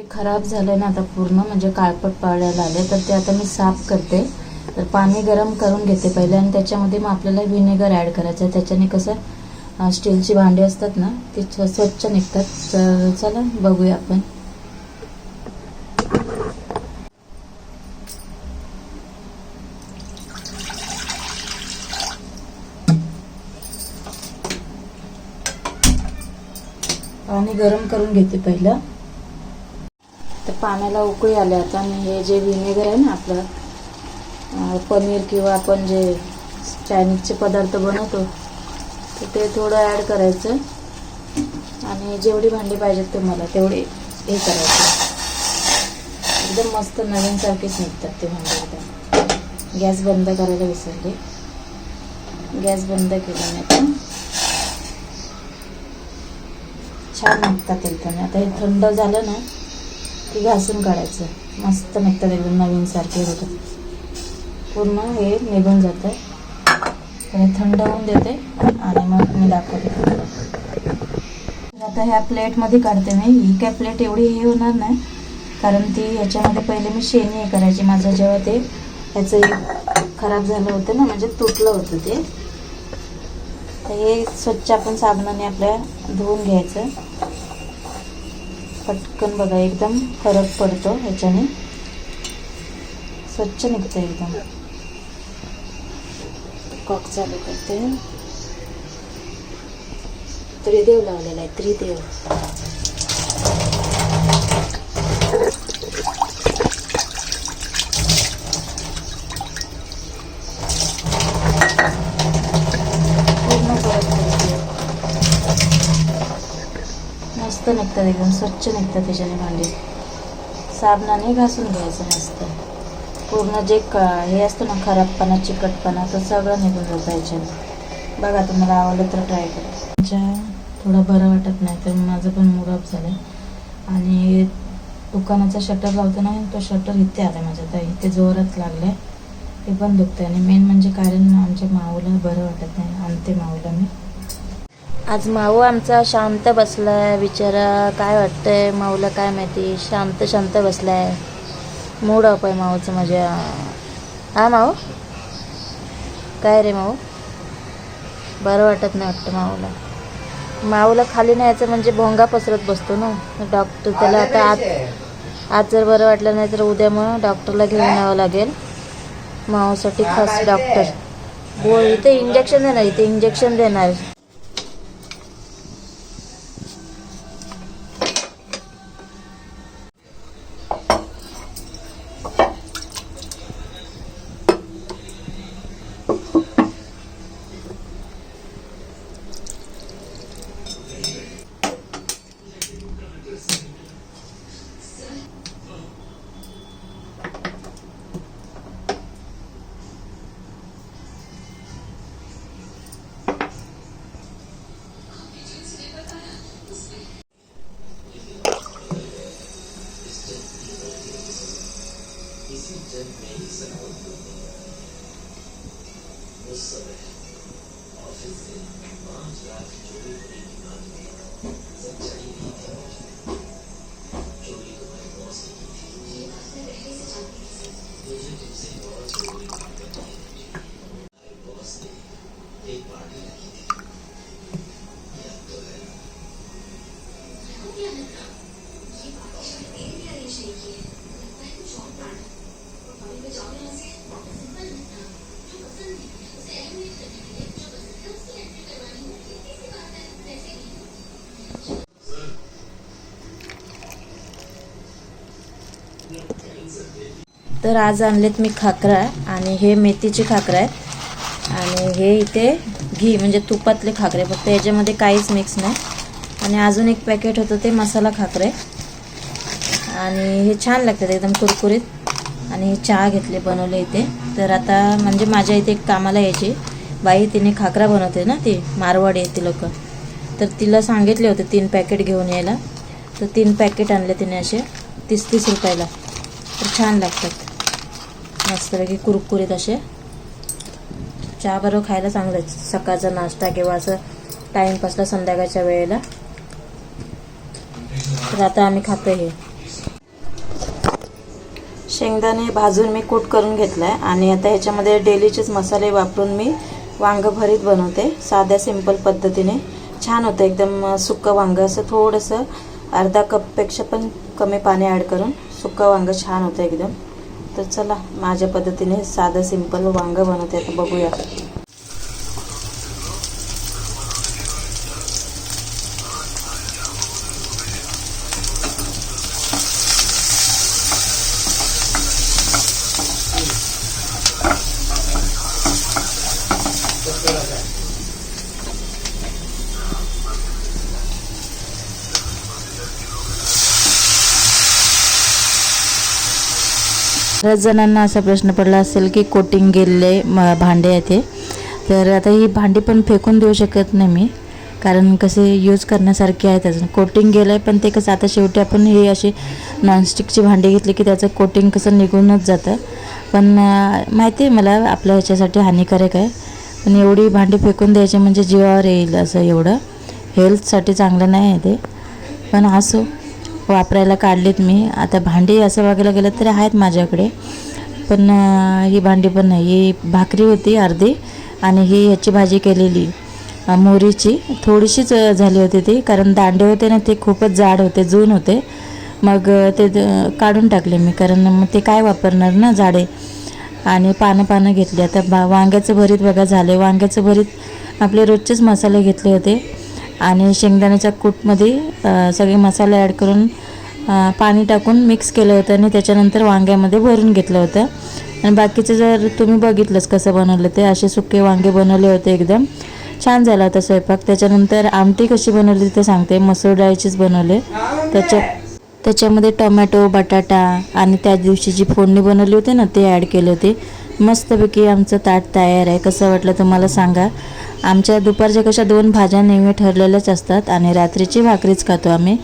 हे खराब झालं ना आता पूर्ण म्हणजे काळपट पाळायला आले तर ते आता मी साफ करते. तर पाणी गरम करून घेते पहिले आणि त्याच्यामध्ये मग आपल्याला व्हिनेगर ॲड करायचं आहे. त्याच्याने कसं स्टीलची भांडी असतात ना ती स्वच्छ निघतात. तर चला बघूया आपण. पाणी गरम करून घेते पहिलं. पाण्याला उकळी आले आता आणि हे जे व्हिनेगर आहे ना आपलं पनीर किंवा आपण जे चायनीजचे पदार्थ बनवतो तर ते थोडं ॲड करायचं. आणि जेवढी भांडी पाहिजेत तुम्हाला तेवढे हे करायचं. एकदम मस्त नवीनसारखेच निघतात ते भांडी एकदम गॅस बंद करायला विसरले. गॅस बंद केला नाही पण छान निघतात एकदम. आता हे थंड झालं ना की घासून काढायचं. मस्त निघतात एकदम नवीनसारखे होतात पूर्ण हे निघून जातं हे थंड होऊन देते आणि मग मी दाखवते. आता ह्या प्लेटमध्ये काढते मी. ही काय प्लेट एवढी हे होणार नाही. कारण ती ह्याच्यामध्ये पहिले मी शेणी हे करायची. माझं जेव्हा ते ह्याचं हे खराब झालं होतं ना म्हणजे तुटलं होतं ते. तर हे स्वच्छ आपण साबणाने आपल्या धुवून घ्यायचं. पटकन बघा एकदम फरक पडतो ह्याच्याने. स्वच्छ निघतं एकदम. कॉक चालू करते. त्रिदेव लावलेला आहे त्रिदेव पूर्ण फरक पडतो मस्त निघतात एकदम स्वच्छ निघतात त्याच्याने भांडी साबणाने घासून घ्यायचं मस्त. पूर्ण जे क हे असतं ना खराबपणा चिकटपणा तो सगळं निघून जातं याच्याने बघा तुम्हाला आवडलं तर ट्राय करा. ज्या थोडं बरं वाटत नाही तर माझं पण मूड ऑफ झालं आणि दुकानाचा शटर लावतो ना तो शटर इथे आला माझ्या तर इथे जोरात लागलाय. ते पण दुखतं आणि मेन म्हणजे कारण आमच्या माऊला बरं वाटत नाही आणते माऊला मी. आज माऊ आमचा शांत बसलाय. बिचारा काय वाटतंय? माऊला काय माहिती? शांत शांत बसलाय. मूड ऑफ आहे माऊचं माझ्या. हा माऊ? काय रे माऊ? बरं वाटत नाही वाटतं माऊला. माऊला खाली न्यायचं म्हणजे भोंगा पसरत बसतो ना. डॉक्टर त्याला आता आज आज जर बरं वाटलं नाही तर उद्या मग डॉक्टरला घेऊन यावं लागेल. माऊसाठी खास डॉक्टर बोल इथे इंजेक्शन देणार इथे इंजेक्शन देणार. Thank you. तर आज आणलेत मी खाकरा आणि हे मेथीचे खाकरा आहेत. आणि हे इथे घी म्हणजे तुपातले खाकरे. फक्त याच्यामध्ये काहीच मिक्स नाही. आणि अजून एक पॅकेट होतं ते मसाला खाकरे. आणि हे छान लागतात एकदम कुरकुरीत. आणि हे चहा घेतले बनवले इथे. तर आता म्हणजे माझ्या इथे एक कामाला यायची. बाई तिने खाकरा बनवते ना ती मारवाडी आहे ती लोक. तर तिला सांगितले होते तीन पॅकेट घेऊन यायला. तर तीन पॅकेट आणले तिने असे तीस तीस रुपयाला. तर छान लागतात. मस्तपैकी कुरकुरीत असे. चहा बरोबर खायला चांगलं आहे. सकाळचा नाश्ता किंवा असं टाईमपासला संध्याकाळच्या वेळेला. तर आता आम्ही खातो हे. शेंगदाणे भाजून मी कूट करून घेतला आहे आणि आता ह्याच्यामध्ये डेलीचेच मसाले वापरून मी वांगं भरीत बनवते. साध्या सिंपल पद्धतीने. छान होतं एकदम सुक्कं वांगं. असं थोडंसं अर्धा कपपेक्षा पण कमी पाणी ॲड करून सुक्कं वांगं छान होतं एकदम. तर चला माझ्या पद्धतीने साधं सिंपल वांगं बनवते. आता बघूया. बऱ्याच जणांना असा प्रश्न पडला असेल की कोटिंग गेलेले म भांडे आहे ते तर आता ही भांडी पण फेकून देऊ शकत नाही मी. कारण कसे यूज करण्यासारखे आहेत अजून. कोटिंग गेलं आहे पण ते कसं आता शेवटी आपण हे अशी नॉनस्टिकची भांडी घेतली की त्याचं कोटिंग कसं निघूनच जातं. पण माहिती आहे मला आपल्या ह्याच्यासाठी हानिकारक आहे. पण एवढी भांडी फेकून द्यायची म्हणजे जीवावर येईल असं एवढं. हेल्थसाठी चांगलं नाही आहे ते. पण असो. वापरायला काढलीत मी. आता भांडी असं बघायला गेलं तरी आहेत माझ्याकडे. पण ही भांडी पण नाही. ही भाकरी होती अर्धी आणि ही ह्याची भाजी केलेली मोहरीची. थोडीशीच झाली होती ती कारण दांडे होते ना ते खूपच जाड होते जून होते. मग ते द- काढून टाकले मी कारण मग ते काय वापरणार ना झाडे? आणि पानं पानं घेतली. आता बा वांग्याचं भरीत बघा झाले. वांग्याचं भरीत आपले रोजचेच मसाले घेतले होते. आणि शेंगदाण्याच्या कूटमध्ये सगळे मसाले ॲड करून पाणी टाकून मिक्स केलं होतं आणि त्याच्यानंतर वांग्यामध्ये भरून घेतलं होतं. आणि बाकीचं जर तुम्ही बघितलंच कसं बनवलं ते असे सुके वांगे बनवले होते एकदम. छान झाला होता स्वयंपाक. त्याच्यानंतर आमटी कशी बनवली ते सांगते. मसूर डाळीचीच बनवले. त्याच्या त्याच्यामध्ये टोमॅटो बटाटा आणि त्या दिवशी जी फोडणी बनवली होती ना ते ॲड केले होते. मस्तपैकी आमचं ताट तयार आहे. कसं वाटलं तुम्हाला सांगा. आमच्या दुपारच्या कशा दोन भाज्या नेहमी ठरलेल्याच असतात आणि रात्रीची भाकरीच खातो आम्ही.